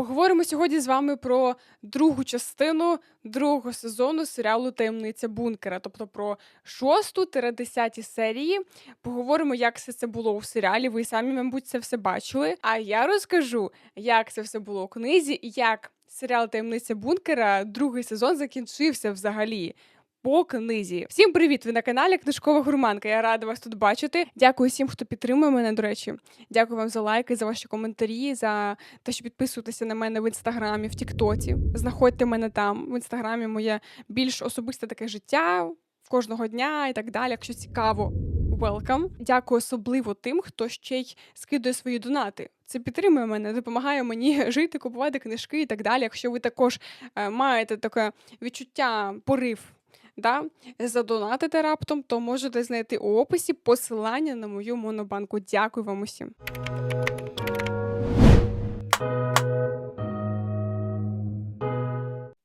Поговоримо сьогодні з вами про другу частину другого сезону серіалу Таємниця бункера, тобто про шосту десяті серії. Поговоримо, як все це було у серіалі. Ви самі, мабуть, це все бачили. А я розкажу, як це все було у книзі, і як серіал Таємниця бункера другий сезон закінчився взагалі по книзі. Всім привіт! Ви на каналі Книжкова Гурманка. Я рада вас тут бачити. Дякую всім, хто підтримує мене. До речі, дякую вам за лайки, за ваші коментарі, за те, що підписуєтеся на мене в інстаграмі, в Тіктоці. Знаходьте мене там в інстаграмі. Моє більш особисте таке життя кожного дня і так далі. Якщо цікаво, welcome. Дякую особливо тим, хто ще й скидує свої донати. Це підтримує мене, допомагає мені жити, купувати книжки і так далі. Якщо ви також е, маєте таке відчуття порив да, задонатити раптом, то можете знайти у описі посилання на мою монобанку. Дякую вам усім.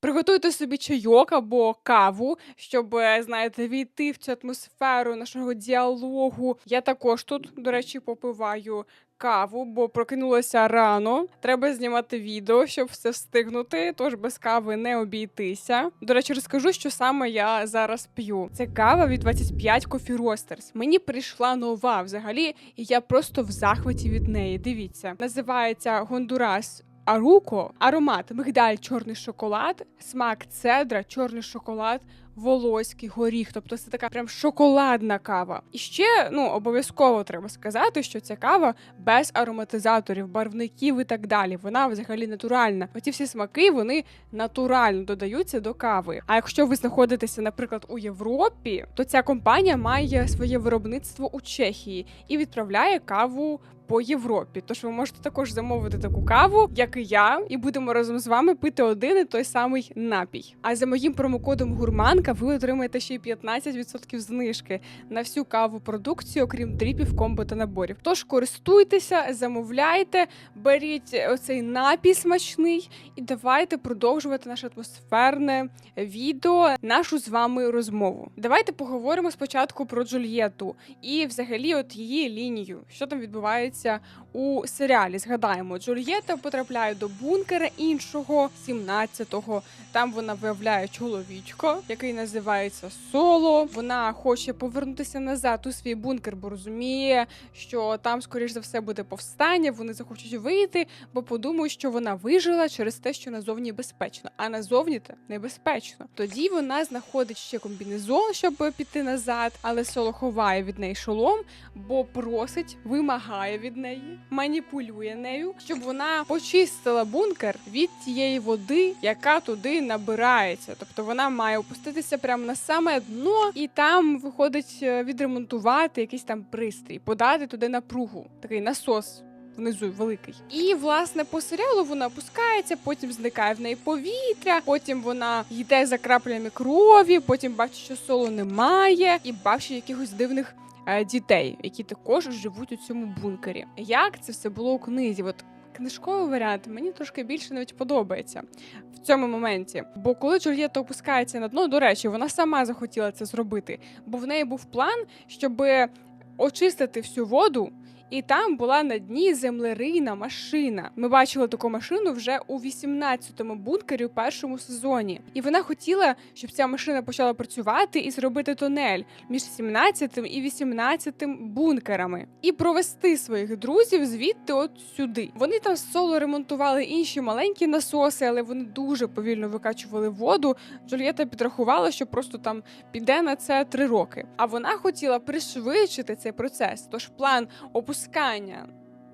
Приготуйте собі чайок або каву, щоб знаєте, війти в цю атмосферу нашого діалогу. Я також тут, до речі, попиваю каву, бо прокинулася рано. Треба знімати відео, щоб все встигнути. Тож без кави не обійтися. До речі, розкажу, що саме я зараз п'ю. Це кава від 25 Coffee Roasters. Мені прийшла нова взагалі, і я просто в захваті від неї. Дивіться, називається Гондурас. Аруко, аромат, мигдаль, чорний шоколад, смак цедра, чорний шоколад, волоський горіх. Тобто це така прям шоколадна кава. І ще ну обов'язково треба сказати, що ця кава без ароматизаторів, барвників і так далі. Вона взагалі натуральна. Оці всі смаки вони натурально додаються до кави. А якщо ви знаходитеся, наприклад, у Європі, то ця компанія має своє виробництво у Чехії і відправляє каву по Європі. Тож ви можете також замовити таку каву, як і я, і будемо разом з вами пити один і той самий напій. А за моїм промокодом гурманка ви отримаєте ще й 15% знижки на всю каву продукцію, окрім дріпів, комбо та наборів. Тож користуйтеся, замовляйте, беріть оцей напій смачний і давайте продовжувати наше атмосферне відео, нашу з вами розмову. Давайте поговоримо спочатку про Джульєту і, взагалі, от її лінію, що там відбувається відбувається у серіалі. Згадаємо, Джульєта потрапляє до бункера іншого, 17-го. Там вона виявляє чоловічко, який називається Соло. Вона хоче повернутися назад у свій бункер, бо розуміє, що там, скоріш за все, буде повстання. Вони захочуть вийти, бо подумають, що вона вижила через те, що назовні безпечно, а назовні то небезпечно. Тоді вона знаходить ще комбінезон, щоб піти назад, але соло ховає від неї шолом, бо просить, вимагає від неї, маніпулює нею, щоб вона почистила бункер від тієї води, яка туди набирається. Тобто вона має опуститися прямо на саме дно, і там виходить е, відремонтувати якийсь там пристрій, подати туди напругу, такий насос. Внизу великий, і власне по серіалу вона опускається, потім зникає в неї повітря. Потім вона йде за краплями крові. Потім бачить, що соло немає, і бачить якихось дивних дітей, які також живуть у цьому бункері. Як це все було у книзі? От книжковий варіант мені трошки більше навіть подобається в цьому моменті. Бо коли Джульєта опускається на дно, до речі, вона сама захотіла це зробити, бо в неї був план, щоб очистити всю воду і там була на дні землерийна машина. Ми бачили таку машину вже у 18-му бункері у першому сезоні. І вона хотіла, щоб ця машина почала працювати і зробити тунель між 17-м і 18-тим бункерами і провести своїх друзів звідти от сюди. Вони там соло ремонтували інші маленькі насоси, але вони дуже повільно викачували воду. Джульєта підрахувала, що просто там піде на це три роки. А вона хотіла пришвидшити цей процес. Тож план опустити опускання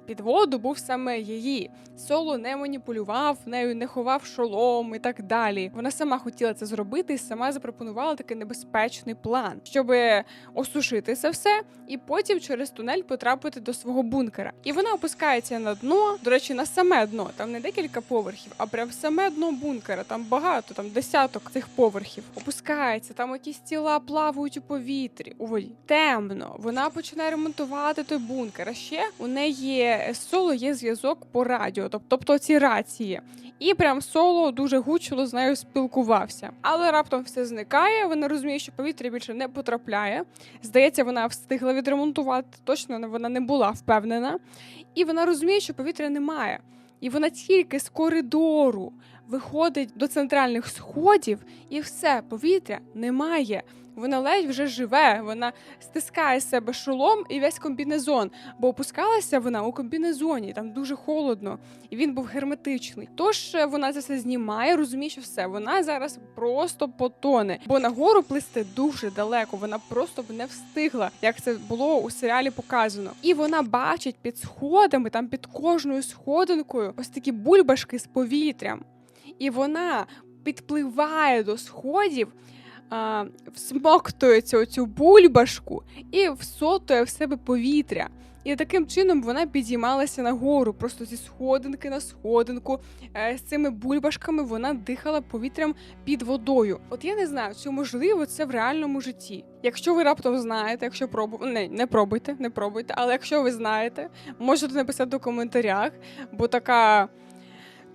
під воду був саме її. Соло не маніпулював, нею не ховав шолом і так далі. Вона сама хотіла це зробити і сама запропонувала такий небезпечний план, щоб осушити це все, і потім через тунель потрапити до свого бункера. І вона опускається на дно. До речі, на саме дно. Там не декілька поверхів, а прям саме дно бункера. Там багато, там десяток цих поверхів. Опускається, там якісь тіла плавають у повітрі. У воді темно. Вона починає ремонтувати той бункер. А ще у неї соло є зв'язок по радіо, тобто ці рації. І прям соло дуже гучно з нею спілкувався. Але раптом все зникає. Вона розуміє, що повітря більше не потрапляє. Здається, вона встигла відремонтувати. Точно вона не була впевнена. І вона розуміє, що повітря немає. І вона тільки з коридору виходить до центральних сходів, і все, повітря немає. Вона ледь вже живе, вона стискає себе шолом і весь комбінезон, бо опускалася вона у комбінезоні, там дуже холодно, і він був герметичний. Тож е, вона це все знімає, розуміє, що все, вона зараз просто потоне, бо нагору плисти дуже далеко. Вона просто б не встигла, як це було у серіалі показано. І вона бачить під сходами, там під кожною сходинкою, ось такі бульбашки з повітрям. І вона підпливає до сходів а, всмоктується оцю бульбашку і всотує в себе повітря. І таким чином вона підіймалася нагору, просто зі сходинки на сходинку. Е, з цими бульбашками вона дихала повітрям під водою. От я не знаю, чи можливо це в реальному житті. Якщо ви раптом знаєте, якщо пробу... не, не пробуйте, не пробуйте, але якщо ви знаєте, можете написати у коментарях, бо така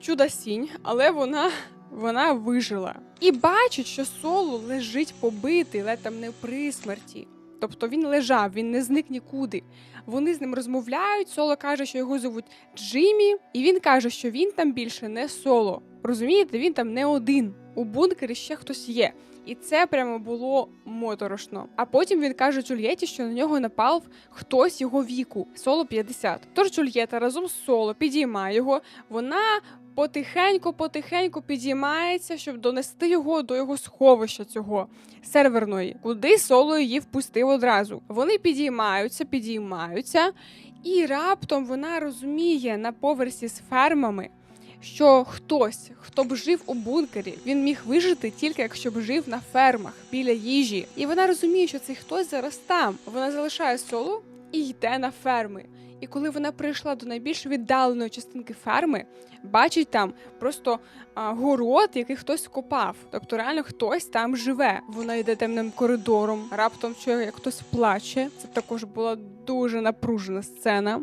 чуда сінь, але вона вона вижила і бачить, що соло лежить побитий, але там не при смерті. Тобто він лежав, він не зник нікуди. Вони з ним розмовляють. Соло каже, що його звуть Джиммі, і він каже, що він там більше не соло. Розумієте, він там не один. У бункері ще хтось є. І це прямо було моторошно. А потім він каже Джульєті, що на нього напав хтось його віку, соло 50. Тож Джульєта разом з соло підіймає його. Вона потихеньку-потихеньку підіймається, щоб донести його до його сховища цього серверної, куди соло її впустив одразу. Вони підіймаються, підіймаються, і раптом вона розуміє на поверсі з фермами. Що хтось, хто б жив у бункері, він міг вижити тільки якщо б жив на фермах біля їжі, і вона розуміє, що цей хтось зараз там. Вона залишає соло і йде на ферми. І коли вона прийшла до найбільш віддаленої частинки ферми, бачить там просто а, город, який хтось копав. Тобто реально хтось там живе. Вона йде темним коридором, раптом чує, як хтось плаче. Це також була дуже напружена сцена.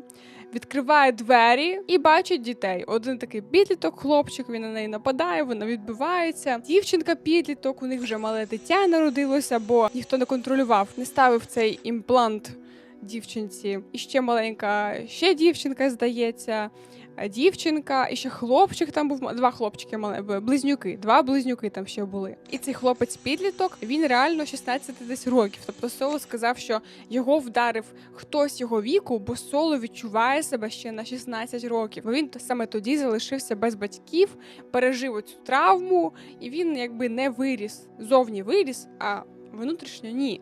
Відкриває двері і бачить дітей. Один такий підліток, хлопчик, він на неї нападає, вона відбивається. Дівчинка підліток, у них вже мале дитя народилося, бо ніхто не контролював, не ставив цей імплант дівчинці. І ще маленька, ще дівчинка, здається. Дівчинка і ще хлопчик там був два хлопчики, мали близнюки, два близнюки там ще були. І цей хлопець підліток він реально 16 десь років. Тобто Соло сказав, що його вдарив хтось його віку, бо соло відчуває себе ще на 16 років. Бо він саме тоді залишився без батьків, пережив цю травму, і він якби не виріс зовні виріс, а внутрішньо ні.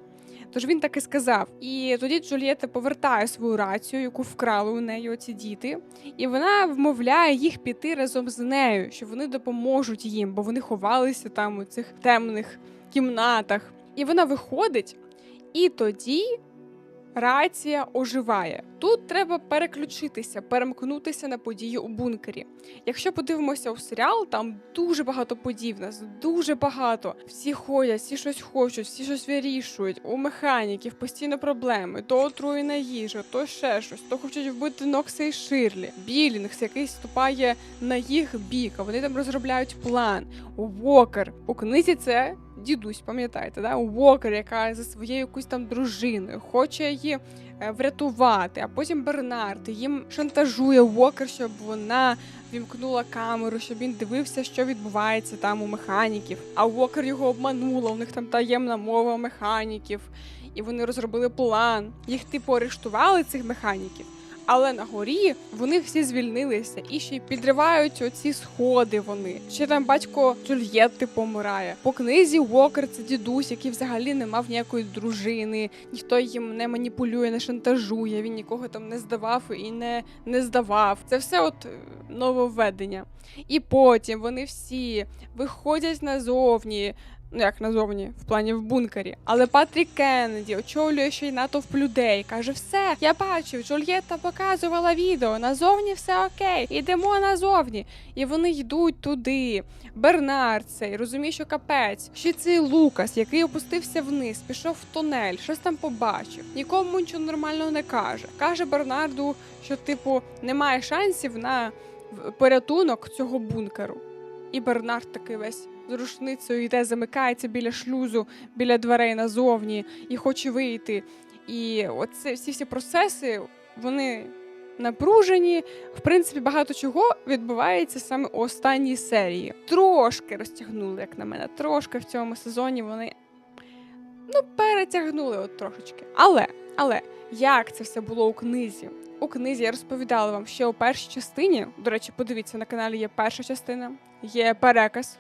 Тож він так і сказав. І тоді Джульєта повертає свою рацію, яку вкрали у неї оці діти, і вона вмовляє їх піти разом з нею, що вони допоможуть їм, бо вони ховалися там у цих темних кімнатах. І вона виходить, і тоді рація оживає. Тут треба переключитися, перемкнутися на події у бункері. Якщо подивимося у серіал, там дуже багато подій в нас, дуже багато. Всі ходять, всі щось хочуть, всі щось вирішують. У механіків постійно проблеми, то отруєна їжа, то ще щось, то хочуть вбити Нокса і Ширлі. Білінгс, який ступає на їх бік, а вони там розробляють план. Вокер у книзі це дідусь, пам'ятаєте, да? Уокер, яка за своєю якусь там дружиною, хоче її е, врятувати. А потім Бернард їм шантажує Уокер, щоб вона вімкнула камеру, щоб він дивився, що відбувається там у механіків. А Уокер його обманула. У них там таємна мова механіків, і вони розробили план. Їх типу арештували цих механіків. Але на горі вони всі звільнилися і ще й підривають оці сходи. Вони ще там батько Джульєтти помирає. По книзі Уокер це дідусь, який взагалі не мав ніякої дружини, ніхто їм не маніпулює, не шантажує. Він нікого там не здавав і не, не здавав. Це все от е, нововведення. І потім вони всі виходять назовні ну як назовні, в плані в бункері. Але Патрік Кеннеді очолює ще й натовп людей. Каже: все, я бачив, Джульєта показувала відео. Назовні все окей, ідемо назовні. І вони йдуть туди. Бернард цей розуміє, що капець. Ще цей Лукас, який опустився вниз, пішов в тунель, щось там побачив. Нікому нічого нормального не каже. Каже Бернарду, що, типу, немає шансів на порятунок цього бункеру. І Бернард такий весь з рушницею йде, замикається біля шлюзу, біля дверей назовні і хоче вийти. І оце всі всі процеси вони напружені. В принципі, багато чого відбувається саме у останній серії. Трошки розтягнули, як на мене. Трошки в цьому сезоні вони ну, перетягнули от трошечки. Але, але як це все було у книзі? У книзі я розповідала вам ще у першій частині. До речі, подивіться, на каналі є перша частина, є переказ.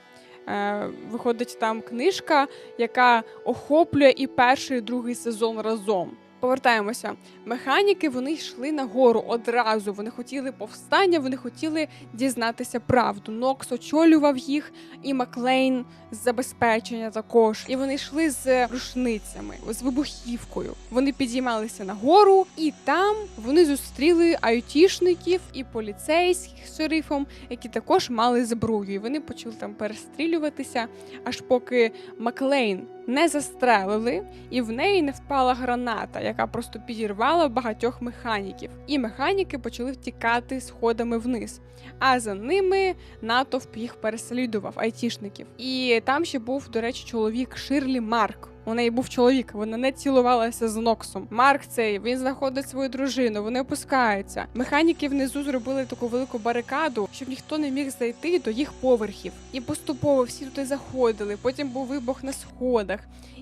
Е, Виходить там книжка, яка охоплює і перший, і другий сезон разом. Повертаємося. Механіки вони йшли нагору одразу. Вони хотіли повстання, вони хотіли дізнатися правду. Нокс очолював їх, і Маклейн з забезпечення також. І вони йшли з рушницями, з вибухівкою. Вони підіймалися нагору, і там вони зустріли айтішників і поліцейських шерифом, які також мали зброю. І вони почали там перестрілюватися, аж поки Маклейн не застрелили, і в неї не впала граната, яка просто підірвала багатьох механіків. І механіки почали втікати сходами вниз. А за ними натовп їх переслідував айтішників. І там ще був, до речі, чоловік Ширлі Марк. У неї був чоловік, вона не цілувалася з Ноксом. Марк цей він знаходить свою дружину, вони опускаються. Механіки внизу зробили таку велику барикаду, щоб ніхто не міг зайти до їх поверхів. І поступово всі туди заходили. Потім був вибух на сходах.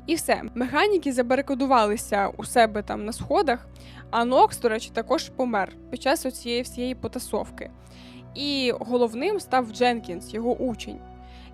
І все. Механіки забарикадувалися у себе там на сходах. А Нокс, до речі, також помер під час цієї всієї потасовки. І головним став Дженкінс, його учень.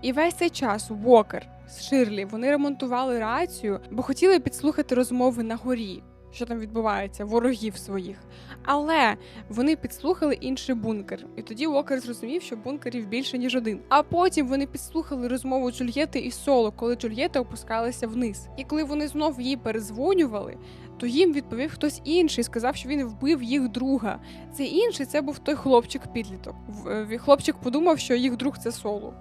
І весь цей час Уокер з Ширлі вони ремонтували рацію, бо хотіли підслухати розмови на горі, що там відбувається, ворогів своїх. Але вони підслухали інший бункер, і тоді Уокер зрозумів, що бункерів більше ніж один. А потім вони підслухали розмову Джульєти і Соло, коли Джульєта опускалася вниз. І коли вони знов їй перезвонювали, то їм відповів хтось інший, сказав, що він вбив їх друга. Цей інший це був той хлопчик-підліток. Е, Хлопчик подумав, що їх друг це соло,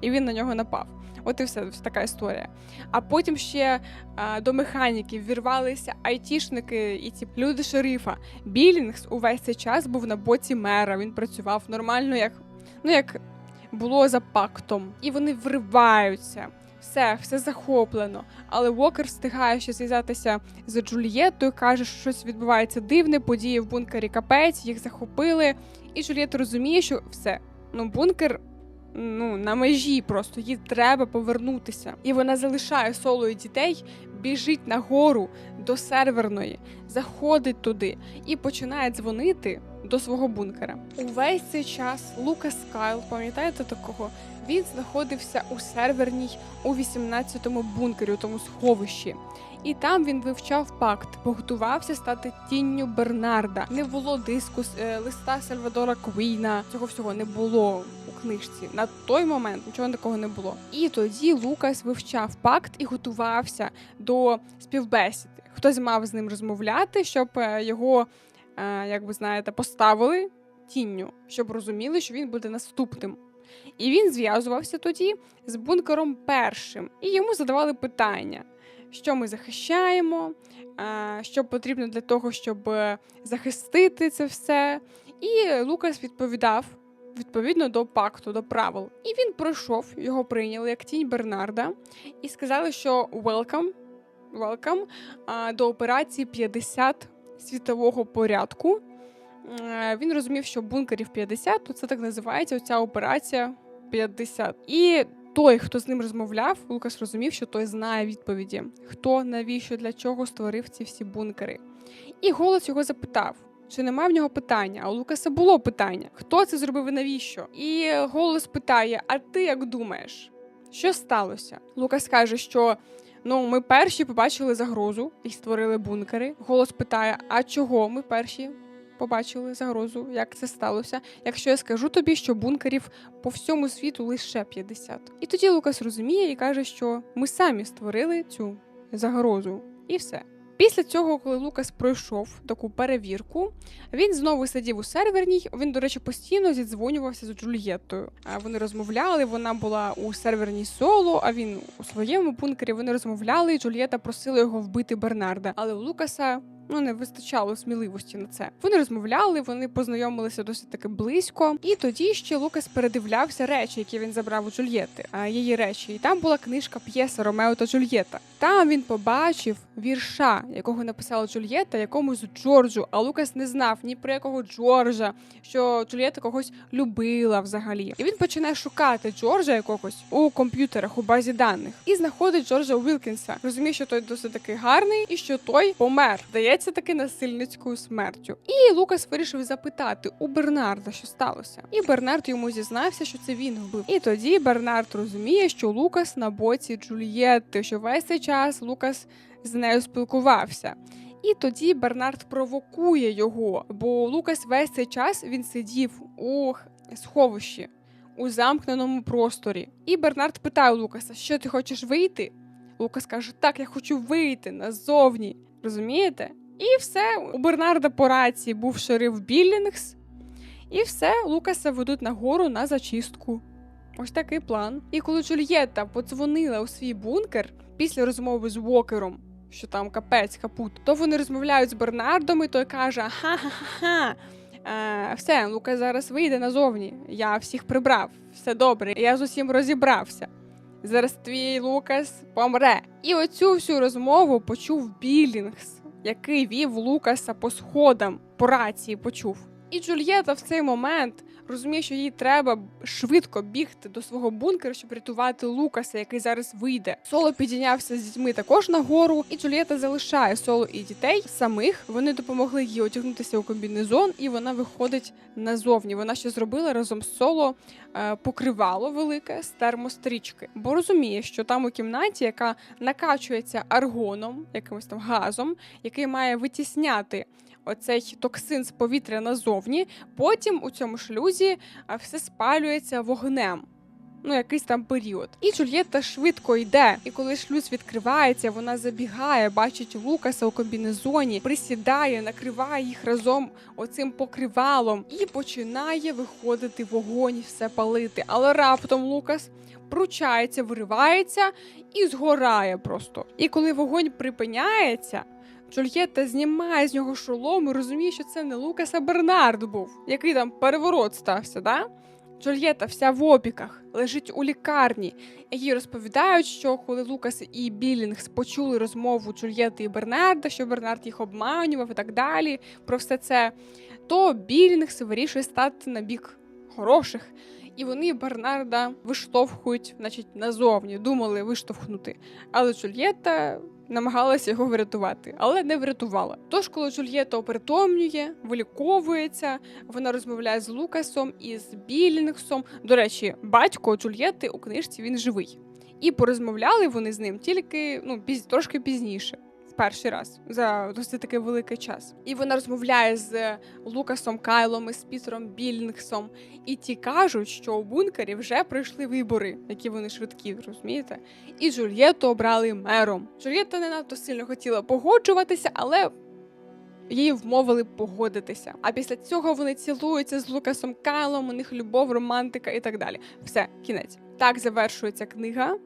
і він на нього напав. От і все, така історія. А потім ще а, до механіків вірвалися айтішники і ці люди шерифа. Білінгс увесь цей час був на боці мера. Він працював нормально, як ну як було за пактом. І вони вриваються. Все, все захоплено. Але Уокер встигає ще зв'язатися з Джульєттою, каже, що щось відбувається дивне, події в бункері капець, їх захопили. І Джульєтта розуміє, що все, ну бункер ну, на межі просто їй треба повернутися. І вона залишає соло і дітей, біжить нагору до серверної, заходить туди і починає дзвонити до свого бункера. Увесь цей час Лукас Кайл, пам'ятаєте такого? Він знаходився у серверній у 18-му бункері, у тому сховищі. І там він вивчав пакт, поготувався стати тінню Бернарда. Не було диску е, листа Сальвадора Квіна. Цього всього не було у книжці. На той момент нічого такого не було. І тоді Лукас вивчав пакт і готувався до співбесіди. Хтось мав з ним розмовляти, щоб е, його, як ви знаєте, поставили тінню, щоб розуміли, що він буде наступним. І він зв'язувався тоді з бункером першим, і йому задавали питання, що ми захищаємо, е, що потрібно для того, щоб е, захистити це все. І Лукас відповідав відповідно до пакту, до правил. І він пройшов, його прийняли як тінь Бернарда, і сказали, що welcome, welcome до операції 50 світового порядку. Е, Він розумів, що бункерів 50, то це так називається оця операція 50. І той, хто з ним розмовляв, Лукас розумів, що той знає відповіді, хто, навіщо, для чого створив ці всі бункери. І голос його запитав. Чи немає в нього питання? А у Лукаса було питання: хто це зробив і навіщо? І голос питає: А ти як думаєш, що сталося? Лукас каже, що ну ми перші побачили загрозу і створили бункери. Голос питає: А чого ми перші побачили загрозу? Як це сталося? Якщо я скажу тобі, що бункерів по всьому світу лише 50. І тоді Лукас розуміє і каже, що ми самі створили цю загрозу, і все. Після цього, коли Лукас пройшов таку перевірку, він знову сидів у серверній. Він, до речі, постійно зідзвонювався з Джульєттою. Вони розмовляли. Вона була у серверній соло, а він у своєму бункері. Вони розмовляли. і Джульєта просила його вбити Бернарда. Але у Лукаса Ну, не вистачало сміливості на це. Вони розмовляли, вони познайомилися досить таки близько. І тоді ще Лукас передивлявся речі, які він забрав у Джульєти, а її речі. І там була книжка п'єса Ромео та Джульєта. Там він побачив вірша, якого написала Джульєта, якомусь Джорджу. А Лукас не знав ні про якого Джорджа, що Джульєта когось любила взагалі. І він починає шукати Джорджа якогось у комп'ютерах у базі даних і знаходить Джорджа Уілкінса. Розуміє, що той досить таки гарний і що той помер. Здається, таки насильницькою смертю. І Лукас вирішив запитати у Бернарда, що сталося. І Бернард йому зізнався, що це він вбив. І тоді Бернард розуміє, що Лукас на боці Джульєтти, що весь цей час Лукас з нею спілкувався. І тоді Бернард провокує його, бо Лукас весь цей час він сидів у сховищі у замкненому просторі. І Бернард питає Лукаса, що ти хочеш вийти? Лукас каже: Так, я хочу вийти назовні. Розумієте? І все, у Бернарда по рації був шериф Біллінгс, і все, Лукаса ведуть нагору на зачистку. Ось такий план. І коли Джульєтта подзвонила у свій бункер після розмови з Вокером, що там капець капут, то вони розмовляють з Бернардом, і той каже: Ха-ха-ха. Е, все, Лука зараз вийде назовні. Я всіх прибрав, все добре, я з усім розібрався. Зараз твій Лукас помре. І оцю всю розмову почув Білінгс, який вів Лукаса по сходам, по рації почув. І Джульєта в цей момент розуміє, що їй треба швидко бігти до свого бункеру, щоб рятувати Лукаса, який зараз вийде. Соло підійнявся з дітьми також нагору, і Джульєта залишає соло і дітей самих. Вони допомогли їй одягнутися у комбінезон, і вона виходить назовні. Вона ще зробила разом з соло е, покривало велике з термострічки, бо розуміє, що там у кімнаті, яка накачується аргоном, якимось там газом, який має витісняти оцей токсин з повітря назовні. Потім у цьому шлюзі все спалюється вогнем. Ну, якийсь там період. І Джульєтта швидко йде. І коли шлюз відкривається, вона забігає, бачить Лукаса у комбінезоні, присідає, накриває їх разом оцим покривалом і починає виходити вогонь, все палити. Але раптом Лукас пручається, виривається і згорає просто. І коли вогонь припиняється. Джульєтта знімає з нього шолом і розуміє, що це не Лукас, а Бернард був, який там переворот стався, да? Джульєтта вся в опіках, лежить у лікарні. Їй розповідають, що коли Лукас і Білінгс почули розмову Джульєтти і Бернарда, що Бернард їх обманював і так далі, про все це, то Білінгс вирішує стати на бік хороших. І вони Бернарда виштовхують, значить, назовні, думали виштовхнути. Але Джульєтта намагалася його врятувати, але не врятувала. Тож, коли Джульєта опритомнює, виліковується, вона розмовляє з Лукасом і з Білінгсом. До речі, батько Джульєти у книжці він живий. І порозмовляли вони з ним тільки ну, піз... трошки пізніше. Перший раз за досить такий великий час, і вона розмовляє з Лукасом Кайлом і з Пітером Білінгсом, і ті кажуть, що у бункері вже пройшли вибори, які вони швидкі, розумієте? І Джульєту обрали мером. Джульєта не надто сильно хотіла погоджуватися, але її вмовили погодитися. А після цього вони цілуються з Лукасом Кайлом. У них любов, романтика і так далі. Все, кінець. Так завершується книга.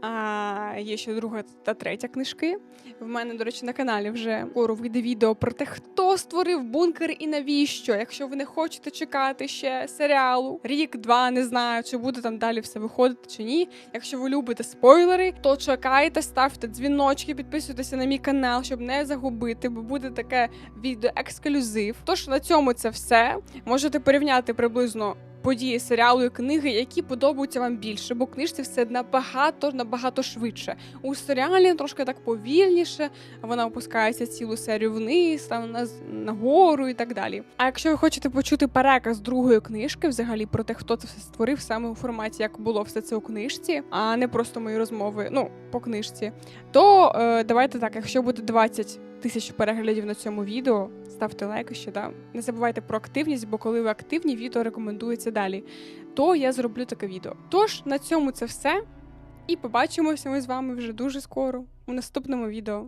А є ще друга та третя книжки. В мене, до речі, на каналі вже скоро вийде відео про те, хто створив бункер і навіщо. Якщо ви не хочете чекати ще серіалу, рік-два, не знаю, чи буде там далі все виходити чи ні. Якщо ви любите спойлери, то чекайте, ставте дзвіночки, підписуйтеся на мій канал, щоб не загубити, бо буде таке відео ексклюзив. Тож на цьому це все. Можете порівняти приблизно події серіалу і книги, які подобаються вам більше, бо книжці все набагато набагато швидше. У серіалі трошки так повільніше, вона опускається цілу серію вниз, там на нагору і так далі. А якщо ви хочете почути переказ другої книжки, взагалі про те, хто це все створив саме у форматі, як було все це у книжці, а не просто мої розмови, ну по книжці, то е, давайте так, якщо буде 20 тисяч переглядів на цьому відео. Ставте лайки ще да. Не забувайте про активність, бо коли ви активні, відео рекомендується далі. То я зроблю таке відео. Тож на цьому це все. І побачимося ми з вами вже дуже скоро у наступному відео.